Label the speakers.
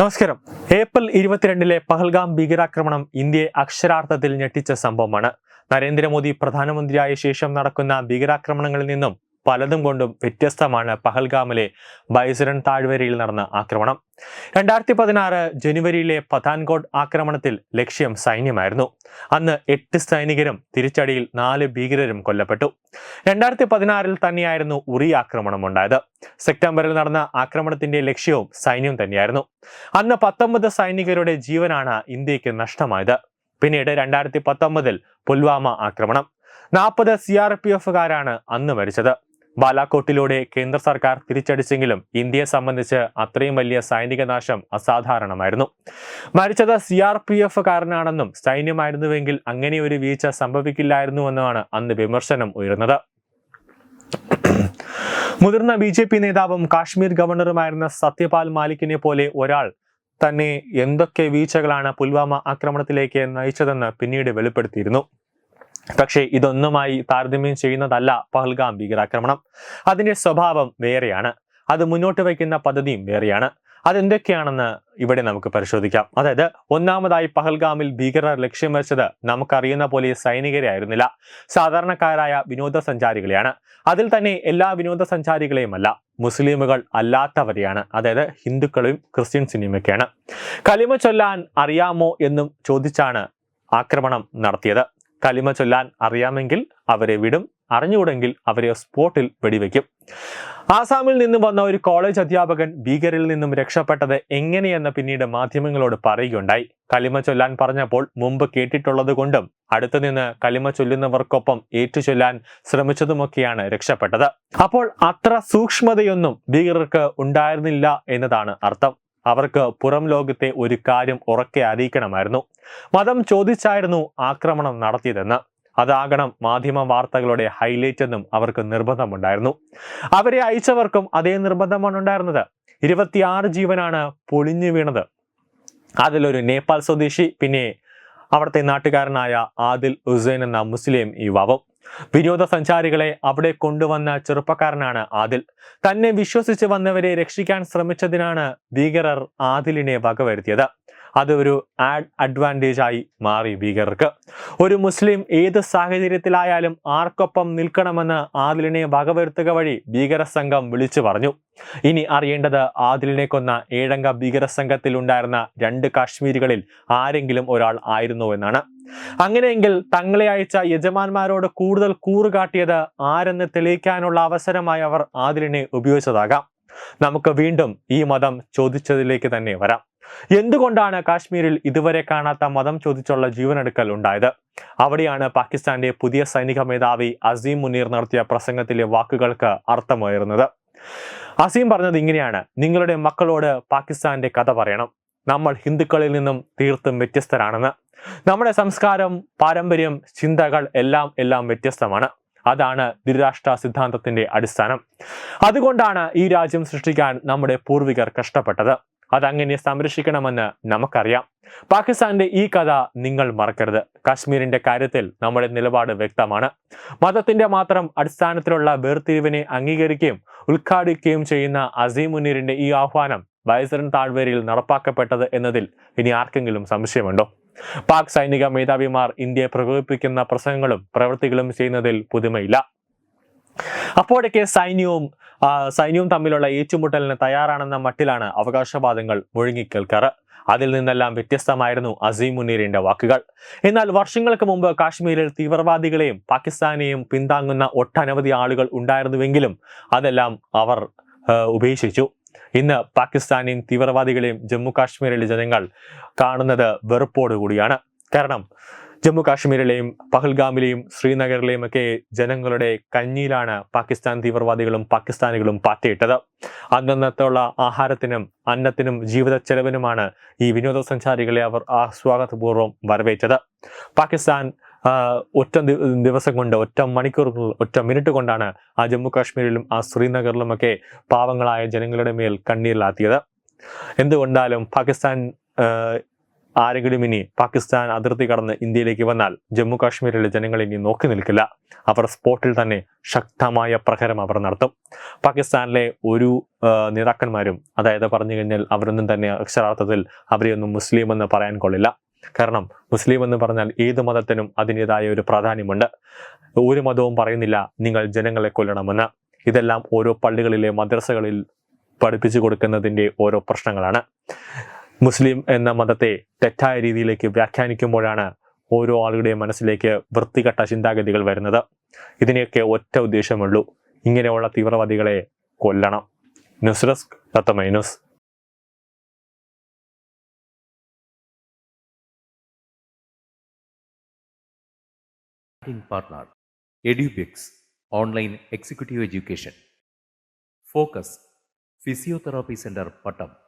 Speaker 1: നമസ്കാരം. ഏപ്രിൽ ഇരുപത്തിരണ്ടിലെ പഹൽഗാം ഭീകരാക്രമണം ഇന്ത്യയെ അക്ഷരാർത്ഥത്തിൽ ഞെട്ടിച്ച സംഭവമാണ്. നരേന്ദ്രമോദി പ്രധാനമന്ത്രിയായ ശേഷം നടക്കുന്ന ഭീകരാക്രമണങ്ങളിൽ നിന്നും പലതും കൊണ്ടും വ്യത്യസ്തമാണ് പഹൽഗാമിലെ ബൈസരൻ താഴ്വരയിൽ നടന്ന ആക്രമണം. രണ്ടായിരത്തി പതിനാറ് ജനുവരിയിലെ പതാൻകോട്ട് ആക്രമണത്തിൽ ലക്ഷ്യം സൈന്യമായിരുന്നു. അന്ന് എട്ട് സൈനികരും തിരിച്ചടിയിൽ നാല് ഭീകരരും കൊല്ലപ്പെട്ടു. രണ്ടായിരത്തി പതിനാറിൽ തന്നെയായിരുന്നു ഉറി ആക്രമണം ഉണ്ടായത്. സെപ്റ്റംബറിൽ നടന്ന ആക്രമണത്തിന്റെ ലക്ഷ്യവും സൈന്യം തന്നെയായിരുന്നു. അന്ന് പത്തൊമ്പത് സൈനികരുടെ ജീവനാണ് ഇന്ത്യയ്ക്ക് നഷ്ടമായത്. പിന്നീട് രണ്ടായിരത്തി പത്തൊമ്പതിൽ പുൽവാമ ആക്രമണം. നാൽപ്പത് സി ആർ പി എഫുകാരാണ് അന്ന് മരിച്ചത്. ബാലാക്കോട്ടിലൂടെ കേന്ദ്ര സർക്കാർ തിരിച്ചടിച്ചെങ്കിലും ഇന്ത്യയെ സംബന്ധിച്ച് അത്രയും വലിയ സൈനിക നാശം അസാധാരണമായിരുന്നു. മരിച്ചത് സി ആർ പി എഫ് കാരനാണെന്നും സൈന്യമായിരുന്നുവെങ്കിൽ അങ്ങനെ ഒരു വീഴ്ച സംഭവിക്കില്ലായിരുന്നുവെന്നുമാണ് അന്ന് വിമർശനം ഉയർന്നത്. മുതിർന്ന ബി ജെ പി നേതാവും കാശ്മീർ ഗവർണറുമായിരുന്ന സത്യപാൽ മാലിക്കിനെ പോലെ ഒരാൾ തന്നെ എന്തൊക്കെ വീഴ്ചകളാണ് പുൽവാമ ആക്രമണത്തിലേക്ക് നയിച്ചതെന്ന് പിന്നീട് വെളിപ്പെടുത്തിയിരുന്നു. പക്ഷേ ഇതൊന്നുമായി താരതമ്യം ചെയ്യുന്നതല്ല പഹൽഗാം ഭീകരാക്രമണം. അതിന്റെ സ്വഭാവം വേറെയാണ്. അത് മുന്നോട്ട് വയ്ക്കുന്ന പദ്ധതിയും വേറെയാണ്. അതെന്തൊക്കെയാണെന്ന് ഇവിടെ നമുക്ക് പരിശോധിക്കാം. അതായത് ഒന്നാമതായി പഹൽഗാമിൽ ഭീകരർ ലക്ഷ്യം വെച്ചത് നമുക്കറിയുന്ന പോലെ സൈനികരെ ആയിരുന്നില്ല. സാധാരണക്കാരായ വിനോദസഞ്ചാരികളെയാണ്. അതിൽ തന്നെ എല്ലാ വിനോദസഞ്ചാരികളെയുമല്ല മുസ്ലിമുകൾ അല്ലാത്തവരെയാണ്. അതായത് ഹിന്ദുക്കളും ക്രിസ്ത്യൻസിനെയുമൊക്കെയാണ് കലിമ ചൊല്ലാൻ അറിയാമോ എന്നും ചോദിച്ചാണ് ആക്രമണം നടത്തിയത്. കലിമ ചൊല്ലാൻ അറിയാമെങ്കിൽ അവരെ വിടും. അറിഞ്ഞുകൂടെങ്കിൽ അവരെ സ്പോട്ടിൽ വെടിവെക്കും ആസാമിൽ നിന്നും വന്ന ഒരു കോളേജ് അധ്യാപകൻ ഭീകരിൽ നിന്നും രക്ഷപ്പെട്ടത് എങ്ങനെയെന്ന് പിന്നീട് മാധ്യമങ്ങളോട് പറയുകയുണ്ടായി. കലിമ ചൊല്ലാൻ പറഞ്ഞപ്പോൾ മുമ്പ് കേട്ടിട്ടുള്ളത് കൊണ്ടും അടുത്തുനിന്ന് കലിമ ചൊല്ലുന്നവർക്കൊപ്പം ഏറ്റുചൊല്ലാൻ ശ്രമിച്ചതുമൊക്കെയാണ് രക്ഷപ്പെട്ടത്. അപ്പോൾ അത്ര സൂക്ഷ്മതയൊന്നും ഭീകരർക്ക് ഉണ്ടായിരുന്നില്ല എന്നതാണ് അർത്ഥം. അവർക്ക് പുറം ലോകത്തെ ഒരു കാര്യം ഉറക്കെ അറിയിക്കണമായിരുന്നു. മതം ചോദിച്ചായിരുന്നു ആക്രമണം നടത്തിയതെന്ന്. അതാകണം മാധ്യമ വാർത്തകളുടെ ഹൈലൈറ്റ് എന്നും അവർക്ക് നിർബന്ധമുണ്ടായിരുന്നു. അവരെ അയച്ചവർക്കും അതേ നിർബന്ധമാണ് ഉണ്ടായിരുന്നത്. ഇരുപത്തിയാറ് ജീവനാണ് പൊളിഞ്ഞു വീണത്. അതിലൊരു നേപ്പാൾ സ്വദേശി പിന്നെ അവിടുത്തെ നാട്ടുകാരനായ ആദിൽ ഹുസൈൻ എന്ന മുസ്ലിം യുവാവും. വിനോദസഞ്ചാരികളെ അവിടെ കൊണ്ടുവന്ന ചെറുപ്പക്കാരനാണ് ആദിൽ. തന്നെ വിശ്വസിച്ച് വന്നവരെ രക്ഷിക്കാൻ ശ്രമിച്ചതിനാണ് ഭീകരർ ആദിലിനെ വകവരുത്തിയത്. അത് ഒരു ആഡ് അഡ്വാന്റേജ് ആയി മാറി ഭീകരർക്ക്. ഒരു മുസ്ലിം ഏത് സാഹചര്യത്തിലായാലും ആർക്കൊപ്പം നിൽക്കണമെന്ന് ആദിലിനെ വകവരുത്തുക വഴി ഭീകര സംഘം വിളിച്ചു പറഞ്ഞു. ഇനി അറിയേണ്ടത് ആദിലിനെ കൊന്ന ഏഴംഗ ഭീകര സംഘത്തിൽ ഉണ്ടായിരുന്ന രണ്ട് കാശ്മീരികളിൽ ആരെങ്കിലും ഒരാൾ ആയിരുന്നു എന്നാണ്. അങ്ങനെയെങ്കിൽ തങ്ങളെ അയച്ച യജമാന്മാരോട് കൂടുതൽ കൂറുകാട്ടിയത് ആരെന്ന് തെളിയിക്കാനുള്ള അവസരമായി അവർ ആദിലിനെ ഉപയോഗിച്ചതാകാം. നമുക്ക് വീണ്ടും ഈ മതം ചോദിച്ചതിലേക്ക് തന്നെ വരാം. എന്തുകൊണ്ടാണ് കാശ്മീരിൽ ഇതുവരെ കാണാത്ത മതം ചോദിച്ചുള്ള ജീവനെടുക്കൽ ഉണ്ടായത്? അവിടെയാണ് പാകിസ്ഥാന്റെ പുതിയ സൈനിക മേധാവി അസീം മുനീർ നടത്തിയ പ്രസംഗത്തിലെ വാക്കുകൾക്ക് അർത്ഥമായിരുന്നത്. അസീം പറഞ്ഞത് ഇങ്ങനെയാണ് നിങ്ങളുടെ മക്കളോട് പാകിസ്ഥാന്റെ കഥ പറയണം. നമ്മൾ ഹിന്ദുക്കളിൽ നിന്നും തീർത്തും വ്യത്യസ്തരാണെന്ന്. നമ്മുടെ സംസ്കാരം പാരമ്പര്യം ചിന്തകൾ എല്ലാം എല്ലാം വ്യത്യസ്തമാണ്. അതാണ് ദ്വിരാഷ്ട്ര സിദ്ധാന്തത്തിന്റെ അടിസ്ഥാനം. അതുകൊണ്ടാണ് ഈ രാജ്യം സൃഷ്ടിക്കാൻ നമ്മുടെ പൂർവികർ കഷ്ടപ്പെട്ടത്. അതങ്ങനെ സംരക്ഷിക്കണമെന്ന് നമുക്കറിയാം. പാകിസ്ഥാന്റെ ഈ കഥ നിങ്ങൾ മറക്കരുത്. കാശ്മീരിന്റെ കാര്യത്തിൽ നമ്മുടെ നിലപാട് വ്യക്തമാണ്. മതത്തിന്റെ മാത്രം അടിസ്ഥാനത്തിലുള്ള വേർതിരിവിനെ അംഗീകരിക്കുകയും ഉദ്ഘാടിക്കുകയും ചെയ്യുന്ന അസീം മുനീറിന്റെ ഈ ആഹ്വാനം വയസ്സരൻ താഴ്വരയിൽ നടപ്പാക്കപ്പെട്ടത് എന്നതിൽ ഇനി ആർക്കെങ്കിലും സംശയമുണ്ടോ? പാക് സൈനിക മേധാവിമാർ ഇന്ത്യയെ പ്രകോപിപ്പിക്കുന്ന പ്രസംഗങ്ങളും പ്രവൃത്തികളും ചെയ്യുന്നതിൽ പുതുമയില്ല. അപ്പോഴൊക്കെ സൈന്യവും സൈന്യവും തമ്മിലുള്ള ഏറ്റുമുട്ടലിന് തയ്യാറാണെന്ന മട്ടിലാണ് അവകാശവാദങ്ങൾ മുഴുങ്ങിക്കേൽക്കാറ് അതിൽ നിന്നെല്ലാം വ്യത്യസ്തമായിരുന്നു അസീം മുനീറിന്റെ വാക്കുകൾ. എന്നാൽ വർഷങ്ങൾക്ക് മുമ്പ് കാശ്മീരിൽ തീവ്രവാദികളെയും പാകിസ്ഥാനെയും പിന്താങ്ങുന്ന ഒട്ടനവധി ആളുകൾ ഉണ്ടായിരുന്നുവെങ്കിലും അതെല്ലാം അവർ ഉപേക്ഷിച്ചു. ഇന്ന് പാകിസ്ഥാനെയും തീവ്രവാദികളെയും ജമ്മു കാശ്മീരിലെ ജനങ്ങൾ കാണുന്നത് വെറുപ്പോടുകൂടിയാണ്. കാരണം ജമ്മു കാശ്മീരിലെയും പഹൽഗാമിലെയും ശ്രീനഗറിലെയും ഒക്കെ ജനങ്ങളുടെ കഞ്ഞിയിലാണ് പാകിസ്ഥാൻ തീവ്രവാദികളും പാകിസ്ഥാനികളും പാറ്റയിട്ടത്. അന്നന്നത്തുള്ള ആഹാരത്തിനും അന്നത്തിനും ജീവിത ചെലവിനുമാണ് ഈ വിനോദസഞ്ചാരികളെ അവർ ആസ്വാഗതപൂർവം വരവേറ്റത്. പാകിസ്ഥാൻ ഒറ്റ ദിവസം കൊണ്ട് ഒറ്റ മണിക്കൂർ ഒറ്റ മിനിറ്റ് കൊണ്ടാണ് ആ ജമ്മു കാശ്മീരിലും ആ ശ്രീനഗറിലുമൊക്കെ പാവങ്ങളായ ജനങ്ങളുടെ മേൽ കണ്ണീരിലാത്തിയത്. എന്തുകൊണ്ടാലും പാകിസ്ഥാൻ ആരെങ്കിലും ഇനി പാകിസ്ഥാൻ അതിർത്തി കടന്ന് ഇന്ത്യയിലേക്ക് വന്നാൽ ജമ്മു കാശ്മീരിലെ ജനങ്ങൾ ഇനി നോക്കി നിൽക്കില്ല. അവർ സ്പോട്ടിൽ തന്നെ ശക്തമായ പ്രഹരം അവർ നടത്തും. പാകിസ്ഥാനിലെ ഒരു നേതാക്കന്മാരും അതായത് പറഞ്ഞു കഴിഞ്ഞാൽ അവരൊന്നും തന്നെ അക്ഷരാർത്ഥത്തിൽ അവരെയൊന്നും മുസ്ലിം എന്ന് പറയാൻ കൊള്ളില്ല. കാരണം മുസ്ലിം എന്ന് പറഞ്ഞാൽ ഏത് മതത്തിനും അതിന്റെതായ ഒരു പ്രാധാന്യമുണ്ട്. ഒരു മതവും പറയുന്നില്ല നിങ്ങൾ ജനങ്ങളെ കൊല്ലണമെന്ന്. ഇതെല്ലാം ഓരോ പള്ളികളിലെ മദ്രസകളിൽ പഠിപ്പിച്ചു കൊടുക്കുന്നതിന്റെ ഓരോ പ്രശ്നങ്ങളാണ്. മുസ്ലിം എന്ന മതത്തെ തെറ്റായ രീതിയിലേക്ക് വ്യാഖ്യാനിക്കുമ്പോഴാണ് ഓരോ ആളുകളുടെയും മനസ്സിലേക്ക് വൃത്തികെട്ട ചിന്താഗതികൾ വരുന്നത്. ഇതിനെയൊക്കെ ഒറ്റ ഉദ്ദേശമുള്ളൂ. ഇങ്ങനെയുള്ള തീവ്രവാദികളെ കൊല്ലണം. News desk തത്തമൈ news.
Speaker 2: Online executive education focus physiotherapy centre Center